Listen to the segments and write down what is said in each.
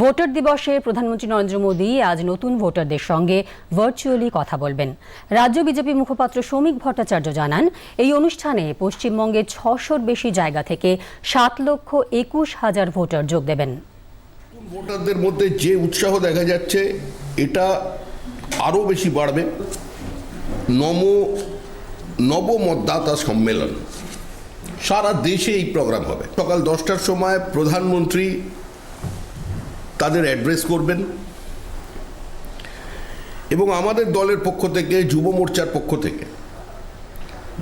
Voter দিবসে প্রধানমন্ত্রী নরেন্দ্র মোদী আজ নতুন ভোটারদের সঙ্গে ভার্চুয়ালি কথা বলবেন। রাজ্য বিজেপি মুখপাত্র শ্রমিক ভট্টাচার্য জানান, এই অনুষ্ঠানে পশ্চিমবঙ্গের ছশোর বেশি জায়গা থেকে সাত লক্ষ একুশ হাজার ভোটার যোগ দেবেন। ভোটারদের মধ্যে যে উৎসাহ দেখা যাচ্ছে, এটা আরও বেশি বাড়বে। নম নবমতদাতা সম্মেলন। সারা দেশে এই প্রোগ্রাম হবে। সকাল দশটার সময় প্রধানমন্ত্রী তাদের অ্যাড্রেস করবেন। এবং আমাদের দলের পক্ষ থেকে, যুব মোর্চার পক্ষ থেকে,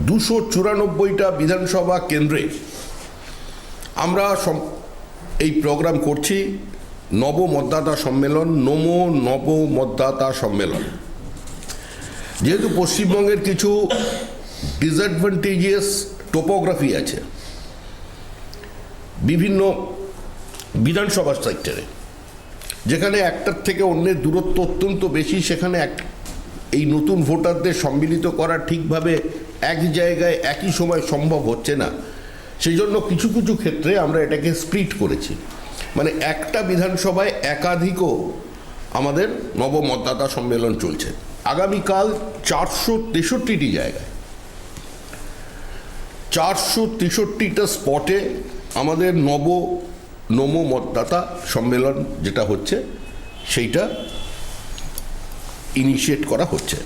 দুশো চুরানব্বইটা বিধানসভা কেন্দ্রে আমরা এই প্রোগ্রাম করছি, নব মতদাতা সম্মেলন, নমো নব মতদাতা সম্মেলন। যেহেতু পশ্চিমবঙ্গের কিছু ডিসঅ্যাডভান্টেজিয়াস টোপোগ্রাফি আছে, বিভিন্ন বিধানসভা সেক্টরে যেখানে একটার থেকে অন্যের দূরত্ব অত্যন্ত বেশি, সেখানে এক, এই নতুন ভোটারদের সম্মিলিত করা ঠিকভাবে এক জায়গায়, একই সময় সম্ভব হচ্ছে না। সেই জন্য কিছু কিছু ক্ষেত্রে আমরা এটাকে স্প্লিট করেছি। মানে একটা বিধানসভায় একাধিকও আমাদের নবমতদাতা সম্মেলন চলছে। আগামীকাল চারশো তেষট্টিটি জায়গায়। চারশো তেষট্টিটা স্পটে আমাদের নব নম মতদাতা সম্মেলন যেটা হচ্ছে সেইটা ইনিশিয়েট করা হচ্ছে।